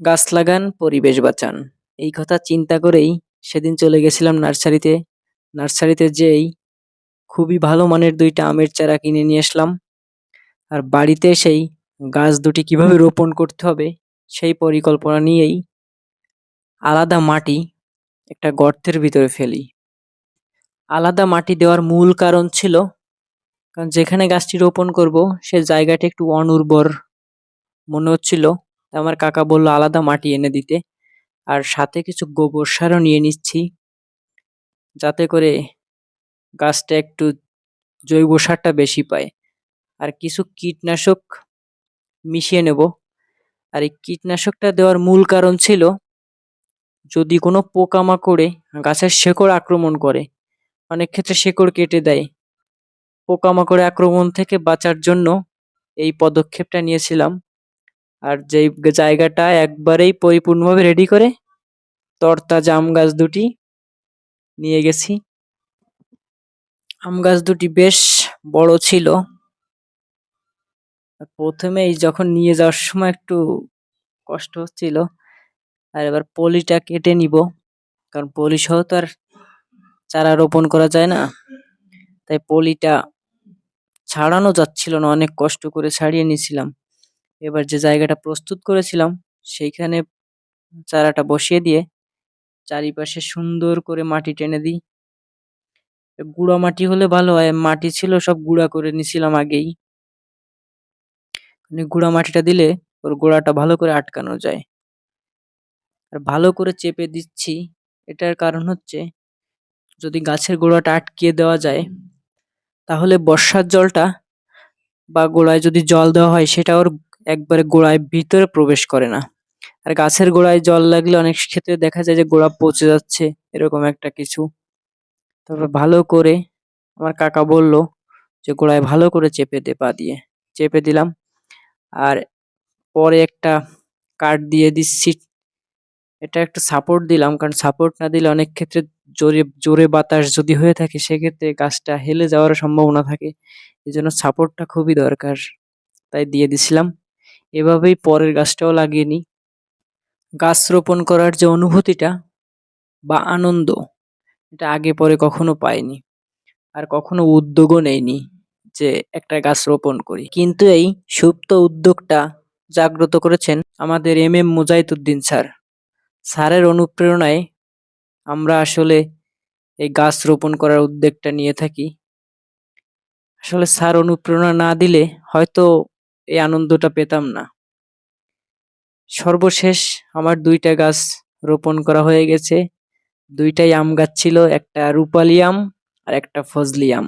গাছ লাগান, পরিবেশ বাঁচান। এই কথা চিন্তা করেই সেদিন চলে গেছিলাম নার্সারিতে। নার্সারিতে যেই খুবই ভালো মানের দুইটা আমের চারা কিনে নিয়ে আসলাম। আর বাড়িতে এসেই গাছ দুটি কীভাবে রোপণ করতে হবে সেই পরিকল্পনা নিয়েই আলাদা মাটি একটা গর্তের ভিতরে ফেলি। আলাদা মাটি দেওয়ার মূল কারণ ছিল, কারণ যেখানে গাছটি রোপণ করব সে জায়গাটা একটু অনুর্বর মনে হচ্ছিল। আমার কাকা বলল, আলাদা মাটি এনে দিতে। আর সাথে কিছু গোবর সারও নিয়ে নিচ্ছি। যাতে করে গাছটা একটু জৈব সারটা বেশি পায়। আর কিছু কীটনাশক মিশিয়ে নেব। আর এই কীটনাশকটা দেওয়ার মূল কারণ ছিল, যদি কোনো পোকামাকড়ে গাছের শেকড় আক্রমণ করে, অনেক ক্ষেত্রে শেকড় কেটে দেয়। পোকামাকড়ে আক্রমণ থেকে বাঁচার জন্য এই পদক্ষেপটা নিয়েছিলাম। আর যেই জায়গাটা একবারেই পরিপূর্ণভাবে রেডি করে তরতাজা আম গাছ দুটি নিয়ে গেছি। আম গাছ দুটি বেশ বড় ছিল। প্রথমেই যখন নিয়ে যাওয়ার সময় একটু কষ্ট হচ্ছিল, আর এবার পলিটা কেটে নিব। কারণ পলি সহ তো আর চারা রোপণ করা যায় না। তাই পলিটা ছাড়ানো যাচ্ছিল না, অনেক কষ্ট করে ছাড়িয়ে নিয়েছিলাম। এবার যে জায়গাটা প্রস্তুত করেছিলাম, সেইখানে চারাটা বসিয়ে দিয়ে চারিপাশে সুন্দর করে মাটি টেনে দিই। গুঁড়া মাটি হলে ভালো হয়, মাটি ছিল সব গুঁড়া করে নিছিলাম আগেই। মানে গুঁড়া মাটিটা দিলে ওর গোড়াটা ভালো করে আটকানো যায়। আর ভালো করে চেপে দিচ্ছি, এটার কারণ হচ্ছে যদি গাছের গোড়াটা আটকিয়ে দেওয়া যায়, তাহলে বর্ষার জলটা বা গোড়ায় যদি জল দেওয়া হয়, সেটা ওর একবারে গোড়ায় ভিতরে প্রবেশ করে না। আর গাছের গোড়ায় জল লাগলে অনেক ক্ষেত্রে দেখা যায় যে গোড়া পচে যাচ্ছে, এরকম একটা কিছু। তারপর ভালো করে আমার কাকা বলল যে গোড়ায় ভালো করে চেপে দে পা দিয়ে। চেপে দিলাম। আর পরে একটা কাঠ দিয়ে দিচ্ছি। এটা একটা সাপোর্ট দিলাম, কারণ সাপোর্ট না দিলে অনেক ক্ষেত্রে জোরে জোরে বাতাস যদি হয়ে থাকে, সেক্ষেত্রে গাছটা হেলে যাওয়ার সম্ভাবনা থাকে। এই জন্য সাপোর্টটা খুবই দরকার। তাই দিয়ে দিছিলাম। এভাবেই পরের গাছটাও লাগিয়ে নিই। গাছ রোপণ করার যে অনুভূতিটা বা আনন্দ, এটা আগে পরে কখনো পাইনি আর কখনো উদ্যোগও নেইনি যে একটা গাছ রোপণ করি। কিন্তু এই সুপ্ত উদ্যোগটা জাগ্রত করেছেন আমাদের এম এম মুজাহিদুদ্দিন স্যার। স্যারের অনুপ্রেরণায় আমরা আসলে এই গাছ রোপণ করার উদ্যোগটা নিয়ে থাকি। আসলে স্যার অনুপ্রেরণা না দিলে হয়তো এই আনন্দটা পেতাম না। সর্বশেষ আমার দুইটা গাছ রোপণ করা হয়ে গেছে। দুইটাই আম গাছ ছিল, একটা রূপালি আম আর একটা ফজলি আম।